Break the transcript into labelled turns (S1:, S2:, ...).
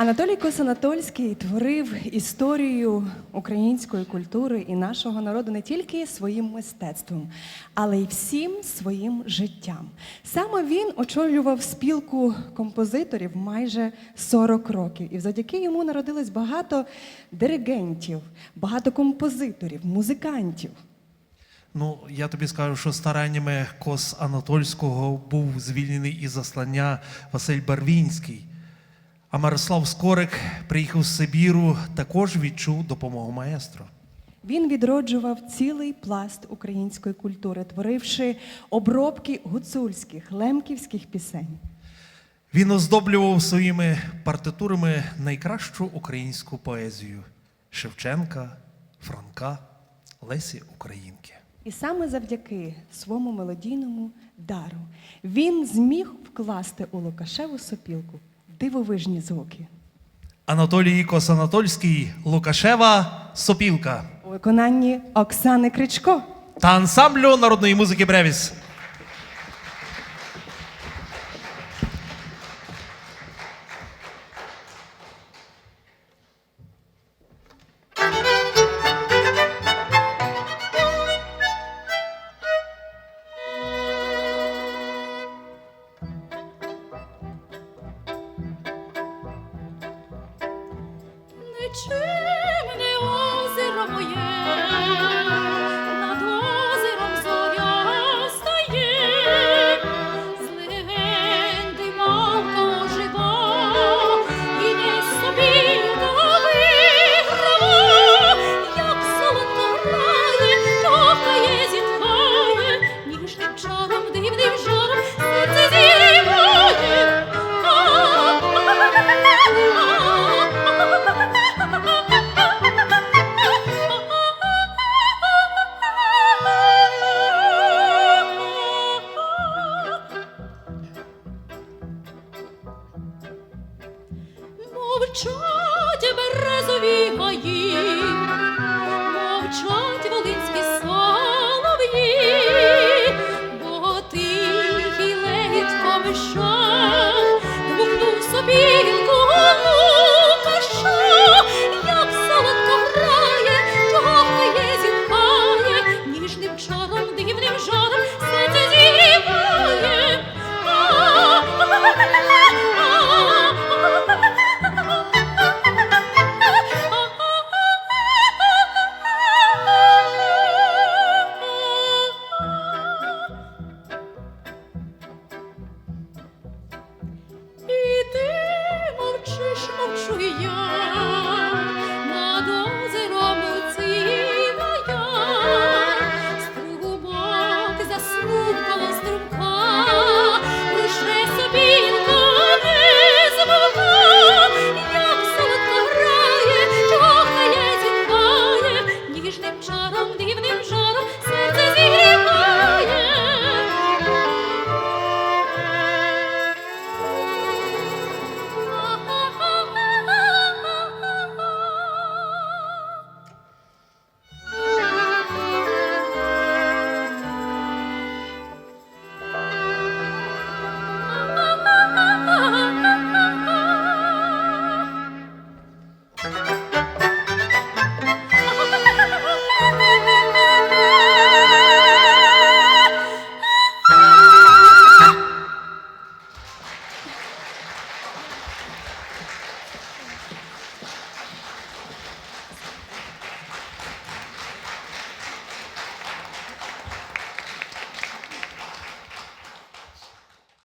S1: Анатолій Косанатольський творив історію української культури і нашого народу не тільки своїм мистецтвом, але й всім своїм життям. Саме він очолював спілку композиторів майже 40 років, і завдяки йому народилось багато диригентів, багато композиторів, музикантів.
S2: Ну, я тобі скажу, що стараннями Кос Анатольського був звільнений із заслання Василь Барвінський. А Мирослав Скорик приїхав з Сибіру, також відчув допомогу маестро.
S1: Він відроджував цілий пласт української культури, творивши обробки гуцульських, лемківських пісень.
S2: Він оздоблював своїми партитурами найкращу українську поезію Шевченка, Франка, Лесі Українки.
S1: І саме завдяки своєму мелодійному дару він зміг вкласти у Лукашеву сопілку дивовижні звуки
S2: Анатолій Кос Анатольський, Лукашева, Сопілка
S1: у виконанні Оксани Кричко.
S2: та ансамблю народної музики Бревіс.
S3: Нечимне озеро моє, Мовчать березові гаї, мовчать волинські І мовчу я.